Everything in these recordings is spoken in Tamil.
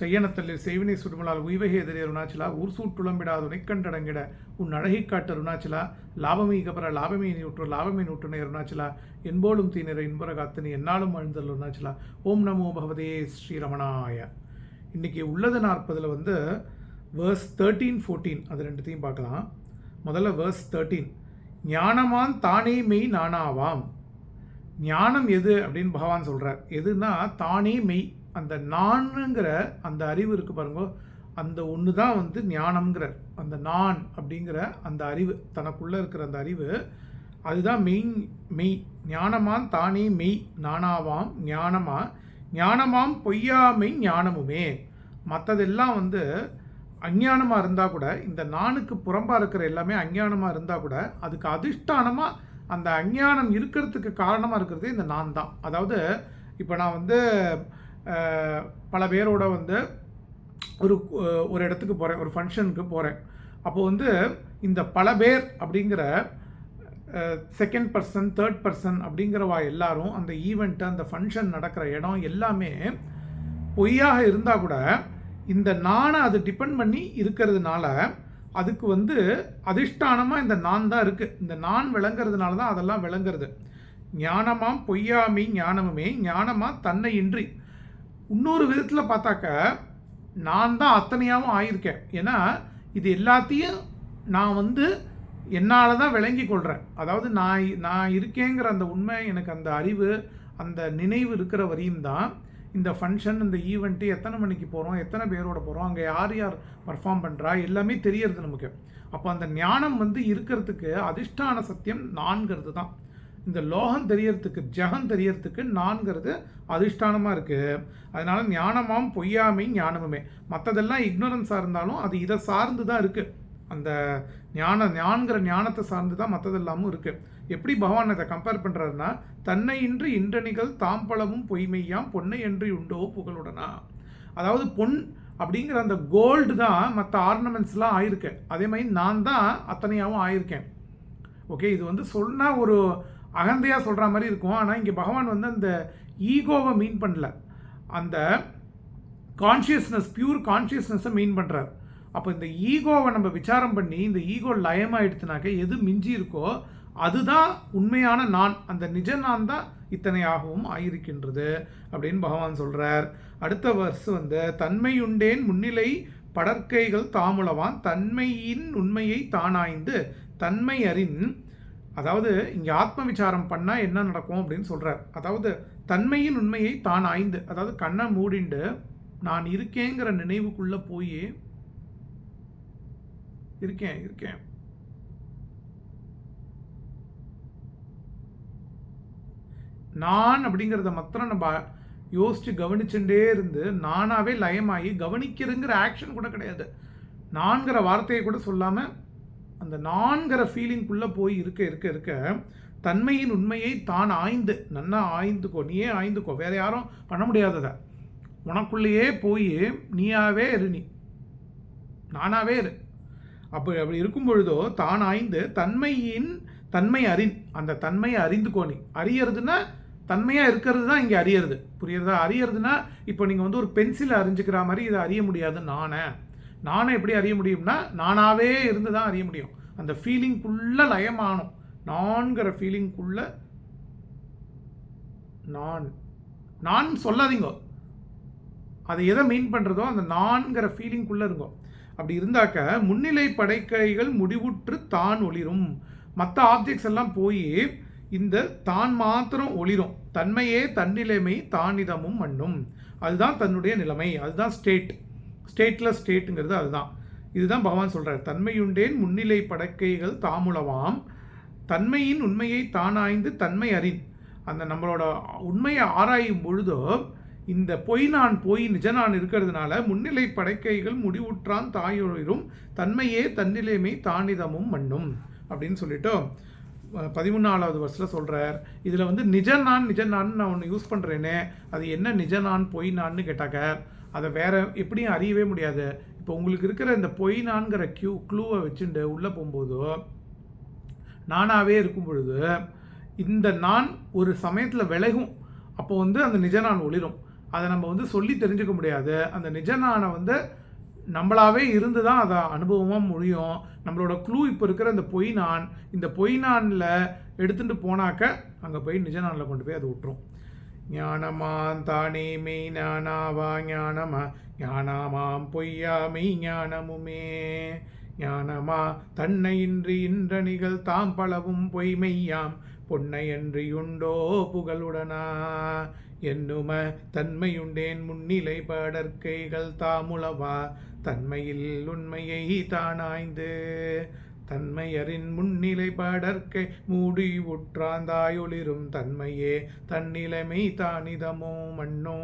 செய்யனத்தல்லில் செய்வினை சுடுமலால் உய்வகை எதிரே அருணாச்சலா ஊர் சூட்டுளம்பிடாது உனைக்கண்டடங்கிட உன் அழகி காட்டு அருணாச்சலா லாபமீ கபர லாபமே நூற்று லாபமே நூற்றுனை அருணாச்சலா என்போலும் தீநிற இன்புற காத்தனி என்னாலும் அழுந்தல் அருணாச்சலா ஓம் நமோ பகவதே ஸ்ரீரமணாய இன்னைக்கு உள்ளது நாற்பதில் வந்து வேர்ஸ் தேர்ட்டீன் ஃபோர்டீன் அது ரெண்டுத்தையும் பார்க்கலாம். முதல்ல வேர்ஸ் தேர்ட்டீன் ஞானமான் தானே மெய் நானாவாம். ஞானம் எது அப்படின்னு பகவான் சொல்கிறார் எதுனா தானே மெய். அந்த நான்ங்கிற அந்த அறிவு இருக்கு பாருங்க அந்த ஒன்று தான் வந்து ஞானம்ங்கிறார். அந்த நான் அப்படிங்கிற அந்த அறிவு தனக்குள்ளே இருக்கிற அந்த அறிவு அதுதான் மெய் மெய். ஞானமான் தானே மெய் நானாவாம் ஞானமா ஞானமாம் பொய்யாமை ஞானமுமே. மற்றதெல்லாம் வந்து அஞ்ஞானமாக இருந்தால் கூட இந்த நானுக்கு புறம்பாக இருக்கிற எல்லாமே அஞ்ஞானமாக இருந்தால் கூட அதுக்கு அதிஷ்டானமாக அந்த அஞ்ஞானம் இருக்கிறதுக்கு காரணமாக இருக்கிறதே இந்த நான் தான் அதாவது இப்போ நான் வந்து பல பேரோட வந்து ஒரு ஒரு இடத்துக்கு போகிறேன் ஒரு ஃபங்க்ஷனுக்கு போகிறேன் அப்போது வந்து இந்த பல பேர் அப்படிங்கிற செகண்ட் பர்சன் தேர்ட் பர்சன் அப்படிங்கிறவா எல்லாரும் அந்த ஈவெண்ட்டு அந்த ஃபங்க்ஷன் நடக்கிற இடம் எல்லாமே பொய்யாக இருந்தால் கூட இந்த நானை அது டிபெண்ட் பண்ணி இருக்கிறதுனால அதுக்கு வந்து அதிஷ்டானமாக இந்த நான் தான் இருக்குது இந்த நான் விளங்குறதுனால தான் அதெல்லாம் விளங்குறது. ஞானமாம் பொய்யாமை ஞானமுமே ஞானமாக தன்னை இன்றி இன்னொரு விதத்தில் பார்த்தாக்க நான் தான் அத்தனையாகவும் ஆயிருக்கேன். ஏன்னா இது எல்லாத்தையும் நான் வந்து என்னால் தான் விளங்கி கொள்கிறேன் அதாவது நான் நான் இருக்கேங்கிற அந்த உண்மை எனக்கு அந்த அறிவு அந்த நினைவு இருக்கிற வரையும் தான் இந்த ஃபங்க்ஷன் இந்த ஈவெண்ட்டு எத்தனை மணிக்கு போகிறோம் எத்தனை பேரோட போகிறோம் அங்கே யார் யார் பர்ஃபார்ம் பண்ணுறா எல்லாமே தெரியறது நமக்கு. அப்போ அந்த ஞானம் வந்து இருக்கிறதுக்கு அதிஷ்டான சத்தியம் நான்கிறது தான். இந்த லோகம் தெரியறதுக்கு ஜெகம் தெரியறதுக்கு நான்கிறது அதிஷ்டானமாக இருக்குது அதனால் ஞானமாம் பொய்யாமை ஞானமுமே. மற்றதெல்லாம் இக்னோரன்ஸாக இருந்தாலும் அது இதை சார்ந்து தான் இருக்குது அந்த ஞான ஞான்கிற ஞானத்தை சார்ந்து தான் மற்றதெல்லாமும் இருக்குது எப்படி பகவான் இதை கம்பேர் பண்ணுறாருன்னா தன்னை இன்று இன்றணிகள் தாம்பளமும் பொய்மையாம் பொன்னை என்று உண்டோ புகழுடனா? அதாவது பொன் அப்படிங்கிற அந்த கோல்டு தான் மற்ற ஆர்னமெண்ட்ஸ்லாம் ஆயிருக்கேன் அதே மாதிரி நான் தான் அத்தனையாகவும் ஆயிருக்கேன். ஓகே இது வந்து சொன்னால் ஒரு அகந்தையாக சொல்கிற மாதிரி இருக்கும். ஆனால் இங்கே பகவான் வந்து அந்த ஈகோவை மீன் பண்ணல. அந்த கான்ஷியஸ்னஸ் பியூர் கான்ஷியஸ்னஸை மீன் பண்ணுறார் அப்போ இந்த ஈகோவை நம்ம விசாரம் பண்ணி இந்த ஈகோ லயமாயிடுத்துனாக்க எது மிஞ்சி இருக்கோ அதுதான் உண்மையான நான். அந்த நிஜ நான் தான் இத்தனையாகவும் ஆயிருக்கின்றது அப்படின்னு பகவான் சொல்கிறார் அடுத்த வருஷம் வந்து தன்மையுண்டேன் முன்னிலை படற்கைகள் தாமுளவான் தன்மையின் உண்மையை தானாய்ந்து தன்மை அறின் அதாவது இங்கே ஆத்ம விசாரம் பண்ணால் என்ன நடக்கும் அப்படின்னு சொல்கிறார் அதாவது தன்மையின் உண்மையை தான் ஆய்ந்து அதாவது கண்ணை மூடிண்டு நான் இருக்கேங்கிற நினைவுக்குள்ளே போய் இருக்கேன் இருக்கேன். நான் அப்படிங்கிறத மாத்திரம் நம்ம யோசித்து கவனிச்சுட்டே இருந்து நானாகவே லயமாகி கவனிக்கிறதுங்கிற ஆக்ஷன் கூட கிடையாது. நான்கிற வார்த்தையை கூட சொல்லாமல் அந்த நான்கிற ஃபீலிங்குள்ளே போய் இருக்க இருக்க இருக்க தன்மையின் உண்மையை தான் ஆய்ந்து நன்னா ஆய்ந்துக்கோ நீயே ஆய்ந்துக்கோ வேற யாரும் பண்ண முடியாததை. உனக்குள்ளேயே போய் நீயாவே இரு நீ. நானாவே இரு. அப்படி அப்படி இருக்கும் பொழுதோ தான் ஆய்ந்து தன்மையின் தன்மை அறின். அந்த தன்மையை அறிந்துக்கோ நீ. அறியறதுன்னா தன்மையாக இருக்கிறது தான் இங்கே அறியறது. புரியுறதா? அறியறதுன்னா இப்போ நீங்கள் வந்து ஒரு பென்சிலை அறிஞ்சுக்கிற மாதிரி இதை அறிய முடியாது நானே. நானே எப்படி அறிய முடியும்னா நானாவே இருந்து தான் அறிய முடியும். அந்த ஃபீலிங்குள்ளே லயமானும். நான்கிற ஃபீலிங்குள்ள நான். நான் சொல்லாதீங்க. அதை எதை மீன் பண்ணுறதோ அந்த நான்கிற ஃபீலிங்குள்ளே இருங்கோ. அப்படி இருந்தாக்க முன்னிலை படைக்கைகள் முடிவுற்று தான் ஒளிரும். மற்ற ஆப்ஜெக்ட்ஸ் எல்லாம் போய் இந்த தான் மாத்திரம் ஒளிரும். தன்மையே தன்னிலைமை தானிதமும் மண்ணும் அதுதான் தன்னுடைய நிலைமை. அதுதான் ஸ்டேட் ஸ்டேட்லெஸ் ஸ்டேட்டுங்கிறது அதுதான். இதுதான் பகவான் சொல்கிறார் தன்மையுண்டேன் முன்னிலை படக்கைகள் தாமுளவாம். தன்மையின் உண்மையை தானாய்ந்து தன்மை அறின். அந்த நம்மளோட உண்மையை ஆராயும் பொழுதோ இந்த பொய் நான் போய் நிஜ நான் இருக்கிறதுனால முன்னிலை படைக்கைகள் முடிவுற்றான் தாயொழிரும் தன்மையே தன்னிலைமை தானிதமும் மண்ணும் அப்படின்னு சொல்லிட்டோம். பதிமூணாவது வருஷத்தில் சொல்கிறார் இதில் வந்து நிஜ நான் நிஜ நான் நான் ஒன்று யூஸ் பண்ணுறேனே அது என்ன நிஜ நான் பொய் நான்னு கேட்டாக்க அதை வேறு எப்படியும் அறியவே முடியாது. இப்போ உங்களுக்கு இருக்கிற இந்த பொய் நான்கிற க்யூ க்ளூவை வச்சுட்டு உள்ளே போகும்போதோ நானாகவே இருக்கும் பொழுது இந்த நான் ஒரு சமயத்தில் விலகும். அப்போ வந்து அந்த நிஜ நான் ஒளிரும். அதை நம்ம வந்து சொல்லி தெரிஞ்சுக்க முடியாது. அந்த நிஜனான வந்து நம்மளாவே இருந்து தான் அதை அனுபவமாக முடியும். நம்மளோட க்ளூ இப்போ இருக்கிற இந்த பொய் நான் இந்த பொய் நானில் எடுத்துகிட்டு போனாக்க அங்கே போய் நிஜ நானில் கொண்டு போய் அதை விட்டுரும். ஞானமாம் தானே மெய் ஞானாவா ஞானமா ஞானமாம் பொய்யா மெய் ஞானமுமே. ஞானமா தன்னையின்றி இன்றணிகள் தாம் பலவும் பொய்மெய்யாம் பொன்னையன்றியுண்டோ புகழுடனா. என்னும தன்மையுண்டேன் முன்னிலை பாடற்கைகள் தாமுளவா? தன்மையில் உண்மையை தானாய்ந்து தன்மையரின் முன்னிலை பாடற்கை மூடி உற்றாந்தாயொளிரும் தன்மையே தன்னிலைமை தானிதமோ மண்ணோ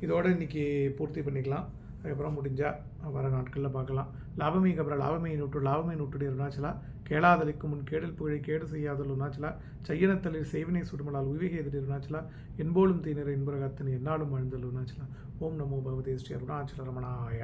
இதோட இன்னைக்கு பூர்த்தி பண்ணிக்கலாம். அதுக்கப்புறம் முடிஞ்சால் வர நாட்களில் பார்க்கலாம். லாபமீக அப்புறம் லாபமே நூற்று லாபமே நூற்றுடைய அருணாச்சலா கேளாதலுக்கு முன் கேடல் புகழை கேடு செய்யாதல் உணாச்சலா செய்யனத்தலில் செய்வினை சுடுமலால் உய்வகை எதிரி உணாச்சலா என்போலும் தீனர் இன்பரகத்தின் என்னாலும் வாழ்ந்தல் உணாச்சலா ஓம் நமோ பகவதே ஸ்ரீ அருணாச்சல ரமணாய.